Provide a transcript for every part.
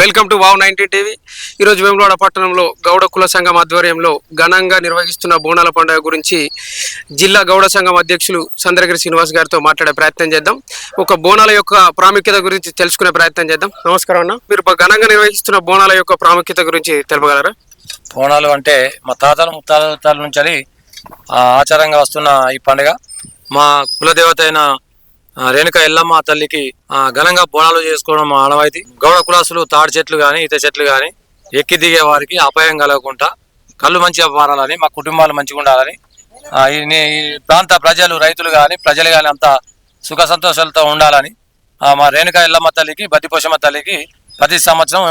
Welcome to wow nineteen TV. ఈరోజు వేములవాడ పట్టణంలో గౌడ కుల సంఘం ఆధ్వర్యంలో ఘనంగా నిర్వహిస్తున్న బోనాల పండుగ గురించి జిల్లా గౌడ సంఘం అధ్యక్షులు చంద్రగిరి శ్రీనివాస్ గారితో మాట్లాడే ప్రయత్నం చేద్దాం. ఒక బోనాల యొక్క ప్రాముఖ్యత గురించి తెలుసుకునే ప్రయత్నం చేద్దాం. నమస్కారం అన్న. మీరు ఘనంగా నిర్వహిస్తున్న బోనాల యొక్క ప్రాముఖ్యత గురించి తెలుపగలరా? బోనాలు అంటే మా తాతలు ముత్తాతల నుంచి ఆచారంగా వస్తున్న ఈ పండుగ. మా కులదేవత అయిన రేణుక ఎల్లమ్మ తల్లికి ఘనంగా బోనాలు చేసుకోవడం మా ఆనవాయితీ గౌడ కులాసులు తాడి చెట్లు కానీ ఈత చెట్లు కానీ ఎక్కి దిగే వారికి అపాయం కలగకుండా కళ్ళు మంచిగా పారాలని మా కుటుంబాలు మంచిగా ఉండాలని ఈ ప్రాంత ప్రజలు రైతులు కానీ ప్రజలు కానీ అంతా సుఖ సంతోషాలతో ఉండాలని మా రేణుక ఎల్లమ్మ తల్లికి బతిపోషమ్మ తల్లికి ప్రతి సంవత్సరం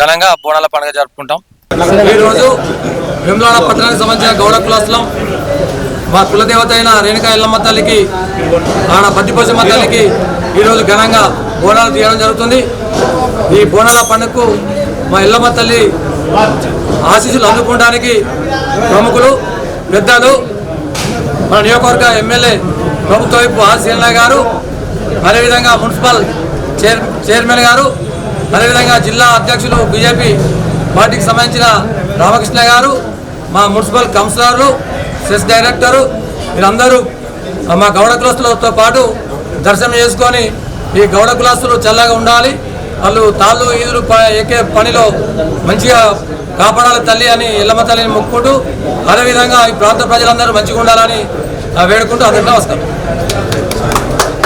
ఘనంగా బోనాల పండుగ జరుపుకుంటాం. ఈరోజు వెమ్లాడ పట్టణానికి సంబంధించిన గౌడ కులాసులం మా కులదేవత అయిన రేణుకా ఎల్లమ్మ తల్లికి ఆడ బద్దిపోసమ్మ తల్లికి ఈరోజు ఘనంగా బోనాలు తీయడం జరుగుతుంది. ఈ బోనాల పండుగకు మా ఎల్లమ్మ తల్లి ఆశీస్సులు అందుకోవడానికి ప్రముఖులు పెద్దలు మన నియోజకవర్గ ఎమ్మెల్యే ప్రభుత్వ వైపు ఆశీలన గారు అదేవిధంగా మున్సిపల్ చైర్ చైర్మన్ గారు అదేవిధంగా జిల్లా అధ్యక్షులు బీజేపీ పార్టీకి సంబంధించిన రామకృష్ణ గారు మా మున్సిపల్ కౌన్సిలర్లు సెస్ డైరెక్టరు వీరందరూ మా గౌడ కులస్తులతో పాటు దర్శనం చేసుకొని ఈ గౌడ కులస్తులు చల్లగా ఉండాలి. వాళ్ళు తాళ్ళు ఈదులు ప- ఎక్కే పనిలో మంచిగా కాపాడాలి తల్లి అని ఎల్లమ్మ తల్లిని మొక్కుకుంటూ అదేవిధంగా ఈ ప్రాంత ప్రజలందరూ మంచిగా ఉండాలని ఆ, వేడుకుంటూ అందరికీ నమస్కారం.